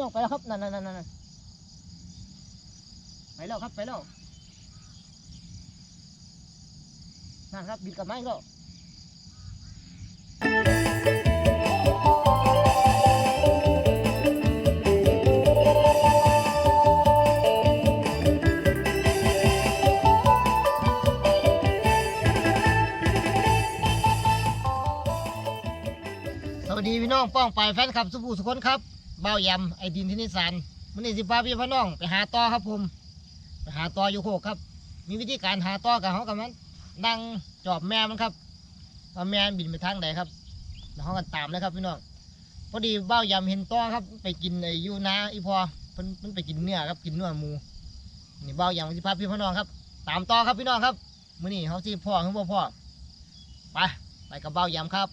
พี่น้องไปแล้วครับนั่นนั่นนั่นไปแล้วครับไปแล้วนั่นครับบินกับมาอีกแล้วสวัสดีพี่น้องป้องไปแฟนคลับสุภูสุคนครับ เบ้ายำไอดินที่นิสานมันนี่สิพาพี่พี่น้องไปหาต่อครับผมไปหาต่ออยู่โคกครับ มีวิธีการหาต่อกับเขากับมันนั่งจอบแม่มันครับว่าแม่มันบินไปทางไหนครับแล้วเขากันตามเลยครับพี่น้องพอดีเบ้ายำเห็นต่อครับ ไปกินไอ้ยูนาอีพอมันมันไปกินเนื้อครับกินเนื้อหมูนี่เบ้ายำสิพาพี่พี่น้องครับ ตามต่อครับพี่น้องครับมื้อนี้เขาสิพ่อคือบ่พ่อไปไปกับเบ้ายำครับ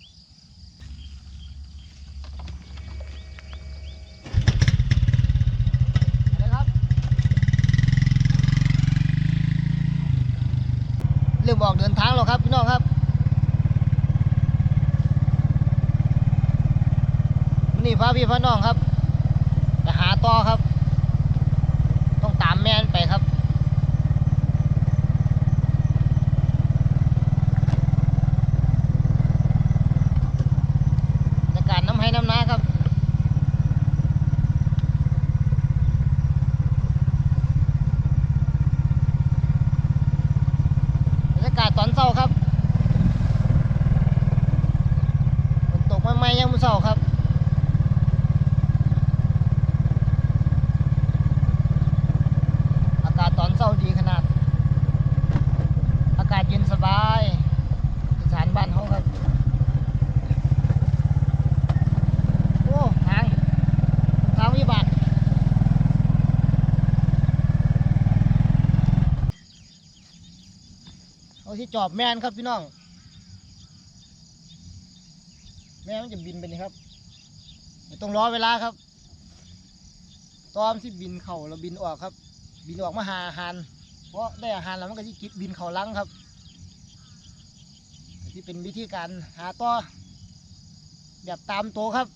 เริ่มบอกเดินทางแล้วครับพี่น้องครับนี่พาพี่พาน้องครับไปหาต่อครับ ต้องตามแม่นไปครับ ในการน้ำให้น้ำนาครับ บรรยากาศตอนเช้าครับ ฝนตกไม่ๆยังมือเช้าครับอากาศตอนเช้าดีขนาด อากาศเย็นสบายอีสานบ้านเขาครับโอ้ทางทางวิบากเอาที่จอบแม่นครับพี่น้อง แม่มันจะบินไปนี่ครับต้องรอเวลาครับ ตอมที่บินเข่าแล้วบินออกครับ บินออกมาหาอาหาร เพราะได้อาหารแล้วมันก็ที่กิดบินเข่าลังครับ ที่เป็นวิธีการหาต่อแบบตามโตวครับ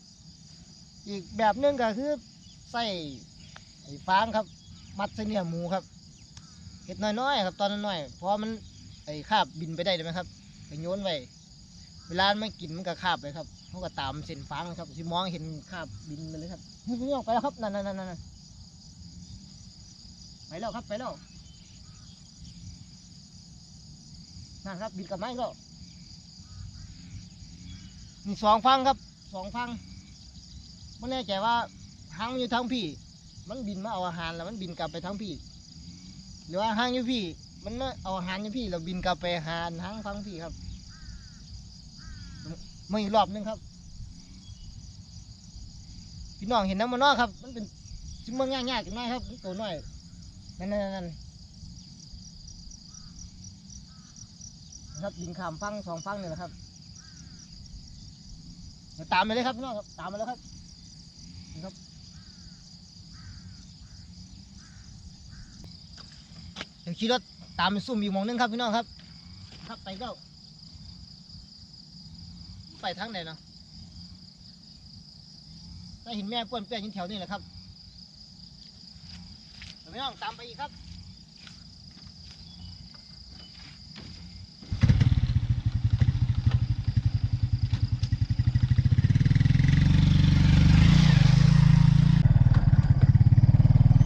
อีกแบบหนึงก็คือใส่ไอ้ฟางครับ มัดใส่เนื้อหมูครับเห็ดน้อยๆครับตอนน้อยๆเพราะมันไอ้คาบบินไปได้เลยไหมครับไปโยนไว้ เวลามันไม่กินมันก็คาบไปครับเขาก็ตามเส้นฟางนะครับที่มองเห็นคาบบินไปเลยครับนี่พี่น้องไปแล้วครับนั่นนั่นนั่นนั่นไปแล้วครับไปแล้วนั่นครับบินกลับไมาอีกแล้วนี่สองฟังครับสองฟังไม่แน่ใจว่าหางมันอยู่ทางพี่ มันบินมาเอาอาหารแล้วมันบินกลับไปทางพี่ หรือว่าหางอยู่พี่ มันมาเอาอาหารอยู่พี่เราบินกลับไปหาหางฟังพี่ครับ มาอีกรอบหนึงครับ พี่น้องเห็นน้ำมันนอครับ มันเป็นชิ้นมันง่ายๆจังไงครับตัวน้อยนั่นนั่นนั่นครับบินขามฟังสองฟังนี่แหละครับตามไปเลยครับพี่น้องครับตามมาแล้วครับครับเดี๋ยวขี่รถตามไปซุ่มอีกหมองหนึงครับพี่น้องครับ ครับไปก็ ไปทางไหนเนาะถ้าเห็นแม่ป้วนเปี้ยนยินแถวนี้แหละครับเดี๋ยวพี่น้องตามไปอีกครับ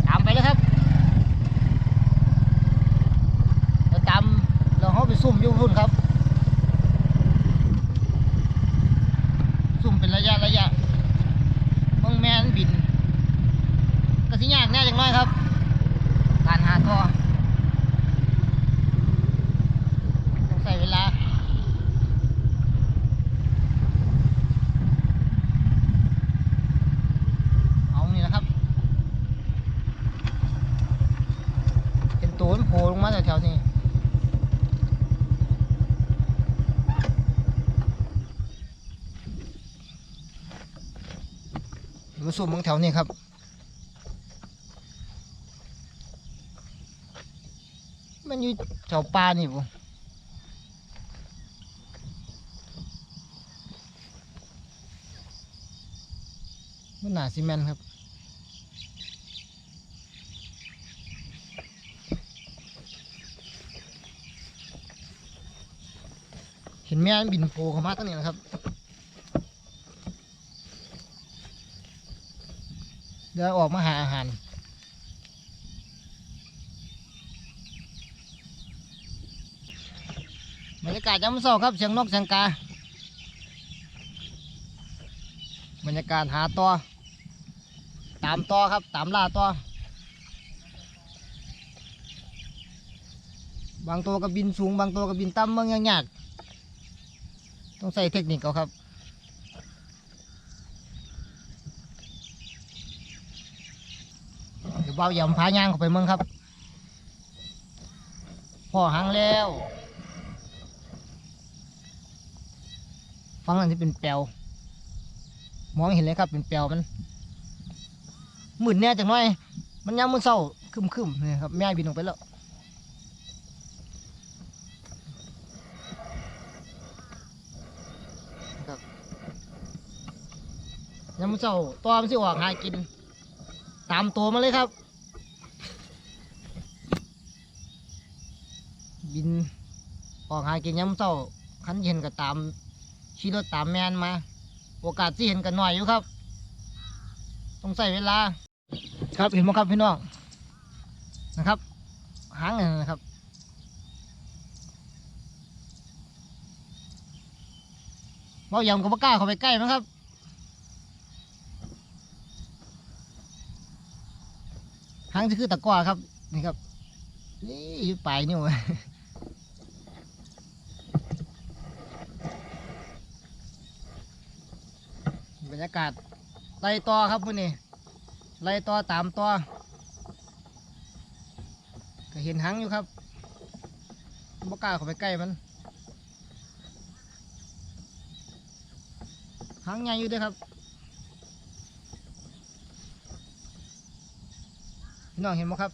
ตามไปเลยครับเราตามเราเขาไปซุ่มยู่พุ่นครับ ดูสุ่มของแถวนี้ครับ มันอยู่แถวปลานี่ผมมันหนาซีเมนครับเห็นแม่บินโผล่เข้ามาตั้งนี้นะครับ เดี๋ยวออกมาหาอาหารบรรยากาศยามเช้าครับเสียงนกเสียงกา บรรยากาศหาตัว ตามตัวครับ ตามล่าตัว บางตัวก็บินสูง บางตัวก็บินต่ำเมืองยากๆต้องใส่เทคนิคเอาครับ เดี๋ยวเบาอย่าพายางเข้าไปเมืองครับพ่อหางแล้วฟังนั่นที่เป็นแปลวมองเห็นเลยครับเป็นแปลวมันหมื่นแน่จังหน่อย มันยามมือเศร้าคึมคึมนี่ครับแม่บินออกไปแล้วครับยามมือเศร้าตัวมันสิออกหากิน ตามตัวมาเลยครับน ออกหากินยามมื้อเศร้าคันเห็นก็ตามขี่รถตามแมนมา โอกาสที่เห็นกันหน่อยอยู่ครับ ต้องใส่เวลา ครับเห็นไหมครับพี่น้องนะครับหางนี่นะครับเบายำกับปากล้าเข้าไปใกล้มั้งครับหางที่คือตะกร้อครับนี่ครับนี่อยู่ปลายนิ้ว รรยากาศไล่ต่อครับมื่อนี้ไล่ต่อตามต่อก็เห็นหางอยู่ครับบ่กล้าเข้าไปใกล้มันหางใหญ่อยู่ด้วยครับพี่น้องเห็นไหมครับ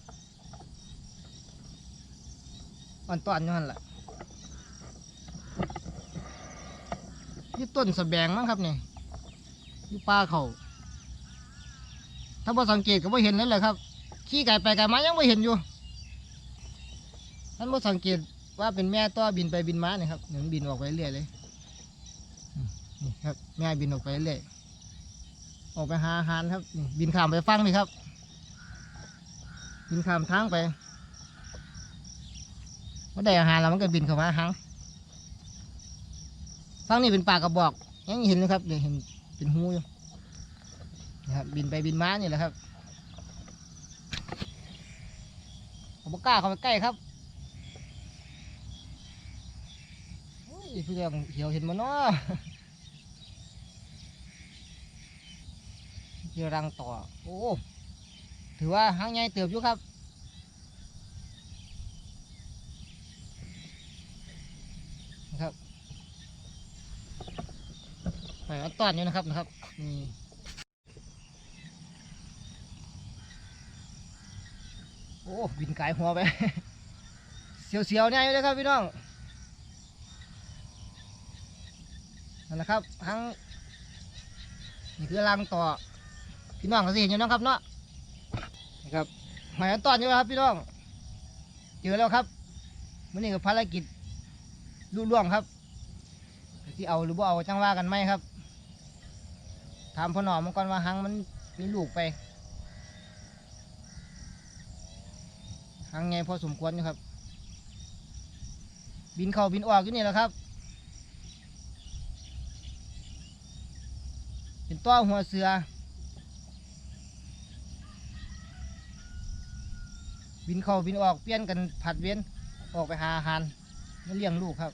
อ่อนตอนอยู่นั่นแหละนี่ต้นสะแบงมั้งครับนี่ อยู่ป่าเขาถ้าบ่สังเกตก็บ่เห็นนั่นแหละครับ ขี่ไก่ไปไก่มายังบ่เห็นอยู่ท่านบ่สังเกตว่าเป็นแม่ตัวบินไปบินมาเนี่ยครับเนี่ยมันบินออกไปเรื่อยเลยนี่ครับ แม่บินออกไปเรื่อยออกไปหาอาหารครับนี่บินข้ามไปฟังนี่ครับ บินข้ามทางไปเมื่อได้อาหารแล้วมันก็บินเข้ามาหางฟังนี่เป็นป่ากระบอกยังเห็นเลยครับเดี๋ยวเห็น เป็นหูอยู่นะครับบินไปบินมานี่แหละครับผมบ่กล้าเข้าไปใกล้ครับอ้ยเพื่อนเหี่ยวเห็นมันเนาะเจอรังต่อ โอ้ ถือว่าหางใหญ่เติบอยู่คครับ ไปเอาตอนอยู่นะครับนะครับนี่โอ้บินไกลหัวไปเสียวๆเนี่ยอยู่เลยครับพี่น้องนั่นแหละครับทั้งนี่คือรังต่อพี่น้องก็สิเห็นอยู่นะครับเนาะนะครับหมายตอนอยู่ครับพี่น้องเจอแล้วครับมื่อนี้ก็ภารกิจลุล่วงครับที่เอาหรือบ่เอาจังว่ากันไหมครับามพ่อหนอมันก่อนว่าหังมันมีลูกไปหังไงพอสมควรอยู่ครับ บินเข้าบินออกอยู่นี่แหละครับ เป็นต้อหัวเสือ บินเข้าบินออกเปลี่ยนกันผัดเวียนออกไปหาอาหารมาเลี้ยงลูกครับ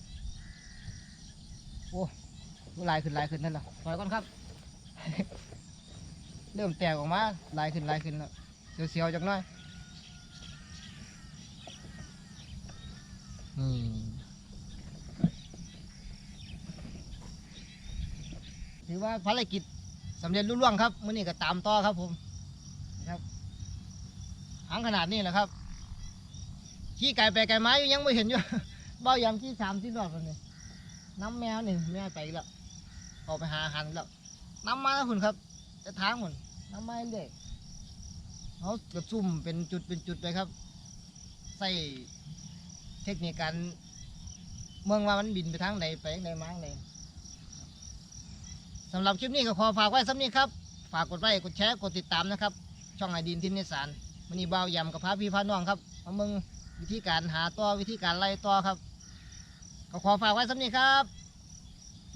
โอ้ลายขึ้นลายขึ้นนั่นแหละถอยก่อนครับ เริ่มแตกออกมาลายขึ้นลายขึ้นแล้วเสียวๆจักหน่อยนี่ถือว่าภารกิจสำเร็จรุ่ล่วงครับมื่อนี้ก็ตามต่อครับผมครับหางขนาดนี้แหละครับ ขี่ไก่ไปไก่ไม้อยู่ยังไม่เห็นอยู่เบ้ายำที่สามที่รอบแล้วนี่น้ำแมวนี่แม่ไปแล้วออกไปหาหารอีกแล้ว น้ำมาแล้วคุณครับ จะทางคุณน้ำมาเรื่อยเขากระซุ่มเป็นจุดเป็นจุดไปครับ ใส่เทคนิคการเมืองว่ามันบินไปทางใดไปทางใดมาทางใดสำหรับคลิปนี้ก็ขอฝากไว้สำนี้ครับ ฝากกดไลค์กดแชร์กดติดตามนะครับ ช่องไอดินทินนิสานมันนี่เบายำกับพระพี่พระน้องครับเอามึงวิธีการหาตัววิธีการไล่ตัวครับ ก็ขอฝากไว้สำนี้ครับ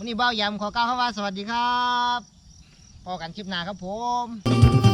วันนี้เบายำขอกล่าวคำว่าสวัสดีครับพอกันคลิปหน้าครับผม